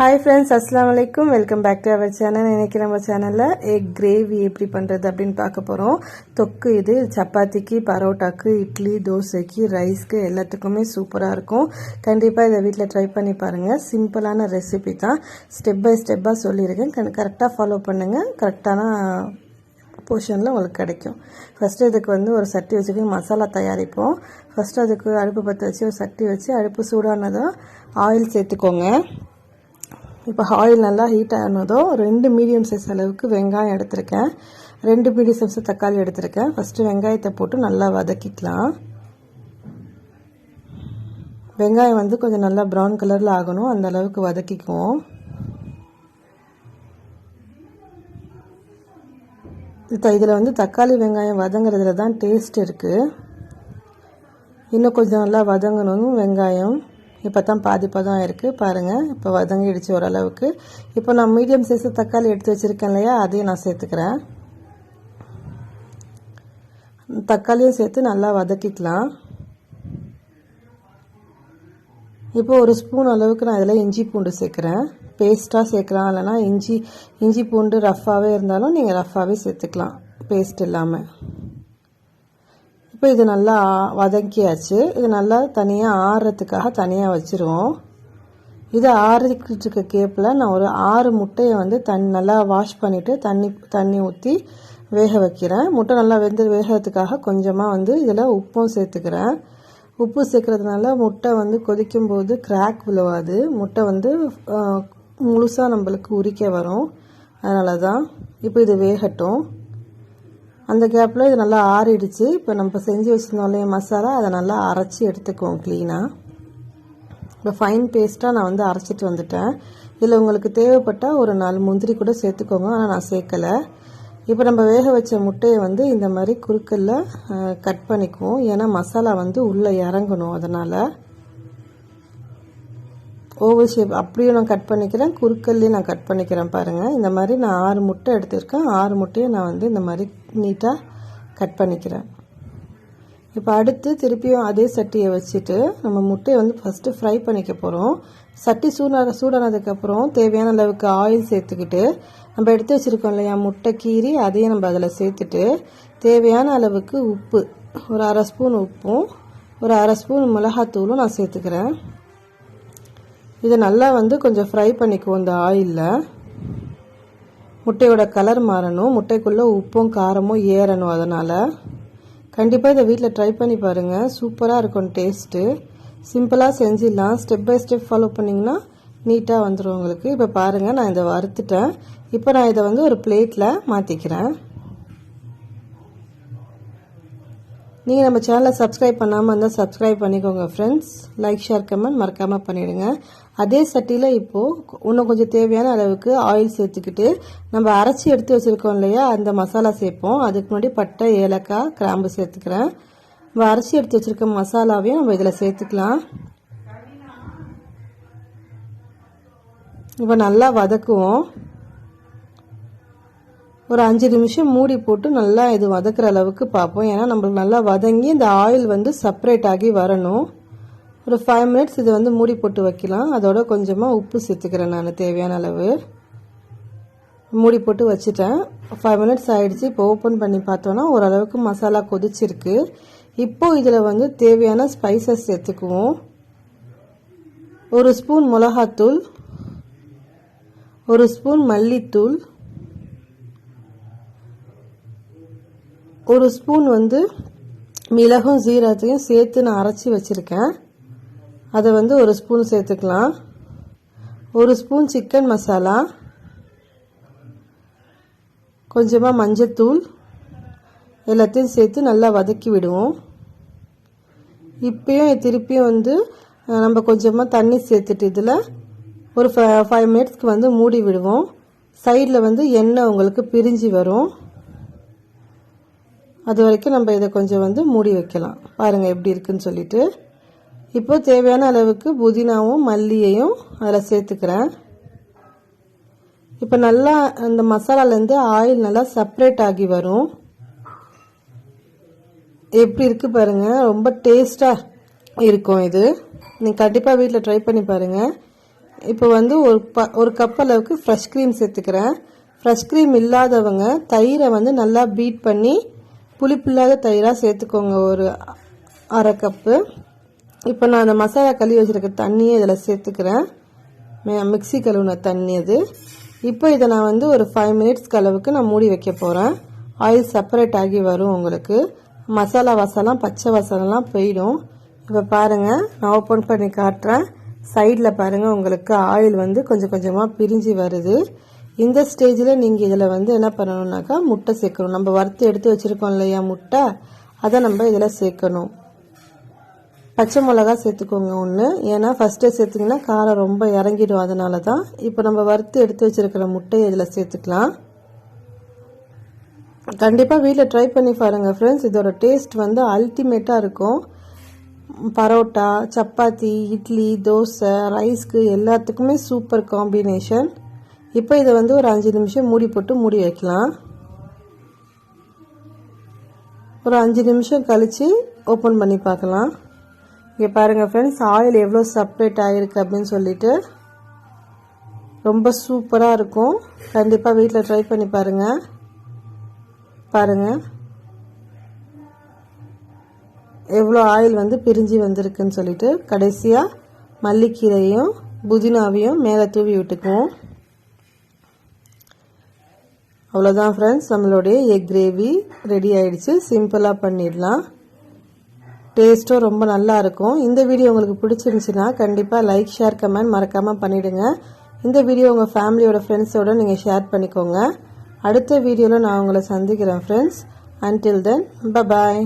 Hi friends அஸ்லாம் வலைக்கும் welcome back to our channel இன்றைக்கி நம்ம சேனலில் எக் கிரேவி எப்படி பண்ணுறது அப்படின்னு பார்க்க போகிறோம் தொக்கு இது சப்பாத்திக்கு பரோட்டாக்கு இட்லி தோசைக்கு ரைஸ்க்கு எல்லாத்துக்குமே சூப்பராக இருக்கும். கண்டிப்பாக இதை வீட்டில் ட்ரை பண்ணி பாருங்கள் சிம்பிளான ரெசிபி தான். ஸ்டெப் பை ஸ்டெப்பாக சொல்லியிருக்கேன். கரெக்டாக ஃபாலோ பண்ணுங்கள் கரெக்டான போர்ஷனில் உங்களுக்கு கிடைக்கும். ஃபஸ்ட்டு இதுக்கு வந்து ஒரு சட்டி வச்சுக்கி மசாலா தயாரிப்போம். ஃபஸ்ட்டு அதுக்கு அடுப்பு பற்ற வச்சு ஒரு சட்டி வச்சு அடுப்பு சூடானதும் ஆயில் சேர்த்துக்கோங்க. இப்போ ஆயில் நல்லா ஹீட் ஆனதும் ரெண்டு மீடியம் சைஸ் அளவுக்கு வெங்காயம் எடுத்திருக்கேன். ரெண்டு மீடியம் சைஸ் தக்காளி எடுத்திருக்கேன். ஃபஸ்ட்டு வெங்காயத்தை போட்டு நல்லா வதக்கிக்கலாம். வெங்காயம் வந்து கொஞ்சம் நல்லா ப்ரௌன் கலரில் ஆகணும். அந்த அளவுக்கு வதக்கிக்குவோம். இதில் வந்து தக்காளி வெங்காயம் வதங்குறதுல தான் டேஸ்ட் இருக்குது இன்னும் கொஞ்சம் நல்லா வதங்கணும் வெங்காயம். இப்போ தான் பாதி பதம் இருக்குது பாருங்கள் இப்போ வதங்கிடுச்சு ஓரளவுக்கு. இப்போ நான் மீடியம் சைஸ் தக்காளி எடுத்து வச்சுருக்கேன் இல்லையா அதையும் நான் சேர்த்துக்கிறேன். தக்காளியும் சேர்த்து நல்லா வதக்கிக்கலாம். இப்போ ஒரு ஸ்பூன் அளவுக்கு நான் இதில் இஞ்சி பூண்டு சேர்க்குறேன். பேஸ்ட்டாக சேர்க்கலாம் இல்லைனா இஞ்சி இஞ்சி பூண்டு ரஃப்பாகவே இருந்தாலும் நீங்கள் ரஃப்பாகவே சேர்த்துக்கலாம் பேஸ்ட் இல்லாமல் இப்போ இது நல்லா வதக்கியாச்சு இது நல்லா தனியாக ஆறுறதுக்காக தனியாக வச்சுருவோம். இது ஆறுக்கிட்டு இருக்க கேப்பில் நான் ஒரு ஆறு முட்டையை வந்து தன் நல்லா வாஷ் பண்ணிவிட்டு தண்ணி தண்ணி ஊற்றி வேக வைக்கிறேன். முட்டை நல்லா வெந்து வேகிறதுக்காக கொஞ்சமாக வந்து இதில் உப்பும் சேர்த்துக்கிறேன். உப்பு சேர்க்குறதுனால முட்டை வந்து கொதிக்கும்போது கிராக் விழுவாது. முட்டை வந்து முழுசாக நம்மளுக்கு உரிக்க வரும். அதனால தான் இப்போ இது வேகட்டும். அந்த கேப்பில் இது நல்லா ஆறிடுச்சு. இப்போ நம்ம செஞ்சு வச்சுருந்தோம் இல்லையா மசாலா அதை நல்லா அரைச்சி எடுத்துக்குவோம் க்ளீனாக இப்போ ஃபைன் பேஸ்ட்டாக நான் வந்து அரைச்சிட்டு வந்துட்டேன். இதில் உங்களுக்கு தேவைப்பட்டால் ஒரு நாலு முந்திரி கூட சேர்த்துக்கோங்க. ஆனால் நான் சேர்க்கலை. இப்போ நம்ம வேக வச்ச முட்டையை வந்து இந்த மாதிரி குறுக்கல்ல கட் பண்ணிக்குவோம். ஏன்னா மசாலா வந்து உள்ளே இறங்கணும். அதனால் ஓவல் ஷேப் அப்படியும் நான் கட் பண்ணிக்கிறேன். குறுக்கல்லையும் நான் கட் பண்ணிக்கிறேன் பாருங்கள் இந்த மாதிரி நான் ஆறு முட்டை எடுத்திருக்கேன். ஆறு முட்டையை நான் வந்து இந்த மாதிரி நீட்டாக கட் பண்ணிக்கிறேன். இப்போ அடுத்து திருப்பியும் அதே சட்டியை வச்சுட்டு நம்ம முட்டையை வந்து ஃபஸ்ட்டு ஃப்ரை பண்ணிக்க போகிறோம் சட்டி சூடான சூடானதுக்கப்புறம் தேவையான அளவுக்கு ஆயில் சேர்த்துக்கிட்டு நம்ம எடுத்து வச்சுருக்கோம் இல்லையா முட்டை கீறி அதையும் நம்ம அதில் சேர்த்துட்டு தேவையான அளவுக்கு உப்பு ஒரு அரை ஸ்பூன் உப்பும் ஒரு அரை ஸ்பூன் மிளகாத்தூளும் நான் சேர்த்துக்கிறேன். இதை நல்லா வந்து கொஞ்சம் ஃப்ரை பண்ணிக்குவோம் இந்த ஆயிலில் முட்டையோட கலர் மாறணும். முட்டைக்குள்ளே உப்பும் காரமும் ஏறணும் அதனால். கண்டிப்பாக இதை வீட்டில் ட்ரை பண்ணி பாருங்கள் சூப்பராக இருக்கும் டேஸ்ட்டு சிம்பிளாக செஞ்சிடலாம். ஸ்டெப் பை ஸ்டெப் ஃபாலோ பண்ணிங்கன்னா நீட்டாக வந்துடும் உங்களுக்கு. இப்போ பாருங்கள் நான் இதை வறுத்துட்டேன். இப்போ நான் இதை வந்து ஒரு பிளேட்டில் மாற்றிக்கிறேன் நீங்கள் நம்ம சேனலை சப்ஸ்கிரைப் பண்ணாமல் இருந்தால் சப்ஸ்கிரைப் பண்ணிக்கோங்க ஃப்ரெண்ட்ஸ் லைக் ஷேர் கமெண்ட் மறக்காமல் பண்ணிவிடுங்க அதே சட்டியில் இப்போது இன்னும் கொஞ்சம் தேவையான அளவுக்கு ஆயில் சேர்த்துக்கிட்டு நம்ம அரைச்சி எடுத்து வச்சுருக்கோம் இல்லையா? அந்த மசாலா சேர்ப்போம். அதுக்கு முன்னாடி பட்டை ஏலக்காய் கிராம்பு சேர்த்துக்கிறேன். நம்ம அரைச்சி எடுத்து வச்சுருக்க மசாலாவையும் நம்ம இதில் சேர்த்துக்கலாம். இப்போ நல்லா வதக்குவோம். ஒரு அஞ்சு நிமிஷம் மூடி போட்டு நல்லா இது வதக்குற அளவுக்கு பார்ப்போம். ஏன்னா நம்மளுக்கு நல்லா வதங்கி இந்த ஆயில் வந்து செப்பரேட் ஆகி வரணும். ஒரு ஃபைவ் மினிட்ஸ் இதை வந்து மூடி போட்டு வைக்கலாம். அதோட கொஞ்சமாக உப்பு சேர்த்துக்கிறேன் நான் தேவையான அளவு. மூடி போட்டு வச்சுட்டேன். ஃபைவ் மினிட்ஸ் ஆகிடுச்சு இப்போ ஓப்பன் பண்ணி பார்த்தோன்னா ஓரளவுக்கு மசாலா கொதிச்சிருக்கு. இப்போது இதில் வந்து தேவையான ஸ்பைசஸ் சேர்த்துக்குவோம். ஒரு ஸ்பூன் மிளகாத்தூள் ஒரு ஸ்பூன் மல்லித்தூள் ஒரு ஸ்பூன் வந்து மிளகும் ஜீரகத்தையும் சேர்த்து நான் அரைச்சி வச்சுருக்கேன். அதை வந்து ஒரு ஸ்பூன் சேர்த்துக்கலாம். ஒரு ஸ்பூன் சிக்கன் மசாலா. கொஞ்சமாக மஞ்சத்தூள். எல்லாத்தையும் சேர்த்து நல்லா வதக்கி விடுவோம். இப்பயும் திருப்பியும் வந்து நம்ம கொஞ்சமாக தண்ணி சேர்த்துட்டு இதில் ஒரு ஃபைவ் மினிட்ஸ்க்கு வந்து மூடி விடுவோம். சைடில் வந்து எண்ணெய் உங்களுக்கு பிரிஞ்சு வரும். அது வரைக்கும் நம்ம இதை கொஞ்சம் வந்து மூடி வைக்கலாம். பாருங்கள் எப்படி இருக்குன்னு சொல்லிட்டு. இப்போ தேவையான அளவுக்கு புதினாவும் மல்லியையும் அதில் சேர்த்துக்கிறேன். இப்போ நல்லா அந்த மசாலாலேருந்து ஆயில் நல்லா செப்ரேட் ஆகி வரும். எப்படி இருக்குது பாருங்கள் ரொம்ப டேஸ்ட்டாக இருக்கும் இது. நீங்கள் கண்டிப்பாக வீட்டில் ட்ரை பண்ணி பாருங்கள் இப்போ வந்து ஒரு ப ஒரு கப் அளவுக்கு ஃப்ரெஷ் க்ரீம் சேர்த்துக்கிறேன். ஃப்ரெஷ் க்ரீம் இல்லாதவங்க தயிரை வந்து நல்லா பீட் பண்ணி புளிப்பில்லாத தயிராக சேர்த்துக்கோங்க ஒரு அரை கப்பு இப்போ நான் அந்த மசாலா கழுவி வச்சுருக்க தண்ணியை இதில் சேர்த்துக்கிறேன். மிக்சி மிக்ஸி கழுவுன தண்ணி அது. இப்போ இதை நான் வந்து ஒரு ஃபைவ் மினிட்ஸ்க்கு அளவுக்கு நான் மூடி வைக்க போகிறேன் ஆயில் செப்பரேட் ஆகி வரும் உங்களுக்கு. மசாலா வாசலாம் பச்சை வாசனெல்லாம் போயிடும். இப்போ பாருங்கள் நான் ஓப்பன் பண்ணி காட்டுறேன். சைடில் பாருங்கள் உங்களுக்கு ஆயில் வந்து கொஞ்சம் கொஞ்சமாக பிரிஞ்சு வருது. இந்த ஸ்டேஜில் நீங்கள் இதில் வந்து என்ன பண்ணணுன்னாக்கா முட்டை சேர்க்கணும். நம்ம வறுத்து எடுத்து வச்சுருக்கோம் இல்லையா முட்டை? அதை நம்ம இதில் சேர்க்கணும். பச்சை மிளகா சேர்த்துக்கோங்க ஒன்று ஏன்னா ஃபஸ்ட்டே சேர்த்துங்கன்னா காரம் ரொம்ப இறங்கிடும் அதனால தான் இப்போ நம்ம வறுத்து எடுத்து வச்சிருக்கிற முட்டையை இதில் சேர்த்துக்கலாம். கண்டிப்பாக வீட்டில் ட்ரை பண்ணி பாருங்கள் ஃப்ரெண்ட்ஸ் இதோட டேஸ்ட் வந்து அல்டிமேட்டாக இருக்கும். பரோட்டா சப்பாத்தி இட்லி தோசை ரைஸ்க்கு எல்லாத்துக்குமே சூப்பர் காம்பினேஷன் இப்போ இதை வந்து ஒரு அஞ்சு நிமிஷம் மூடி போட்டு மூடி வைக்கலாம். ஒரு அஞ்சு நிமிஷம் கழித்து ஓப்பன் பண்ணி பார்க்கலாம். இங்கே பாருங்கள் ஃப்ரெண்ட்ஸ் ஆயில் எவ்வளோ செப்ரேட் ஆகிருக்கு அப்படின்னு சொல்லிட்டு ரொம்ப சூப்பராக இருக்கும். கண்டிப்பாக வீட்டில் ட்ரை பண்ணி பாருங்கள் பாருங்கள் எவ்வளோ ஆயில் வந்து பிரிஞ்சு வந்திருக்குன்னு சொல்லிட்டு கடைசியாக மல்லிக்கீரையும் புதினாவையும் மேலே தூவி விட்டுக்குவோம். அவ்வளோதான் ஃப்ரெண்ட்ஸ் நம்மளுடைய எக் கிரேவி ரெடி ஆயிடுச்சு. சிம்பிளாக பண்ணிடலாம். டேஸ்ட்டும் ரொம்ப நல்லாயிருக்கும். இந்த வீடியோ உங்களுக்கு பிடிச்சிருந்துச்சின்னா கண்டிப்பாக லைக் ஷேர் கமெண்ட் மறக்காமல் பண்ணிவிடுங்க இந்த வீடியோ உங்கள் ஃபேமிலியோட ஃப்ரெண்ட்ஸோட நீங்கள் ஷேர் பண்ணிக்கோங்க. அடுத்த வீடியோவில் நான் உங்களை சந்திக்கிறேன் ஃப்ரெண்ட்ஸ் அன்டில் தென் பபாய்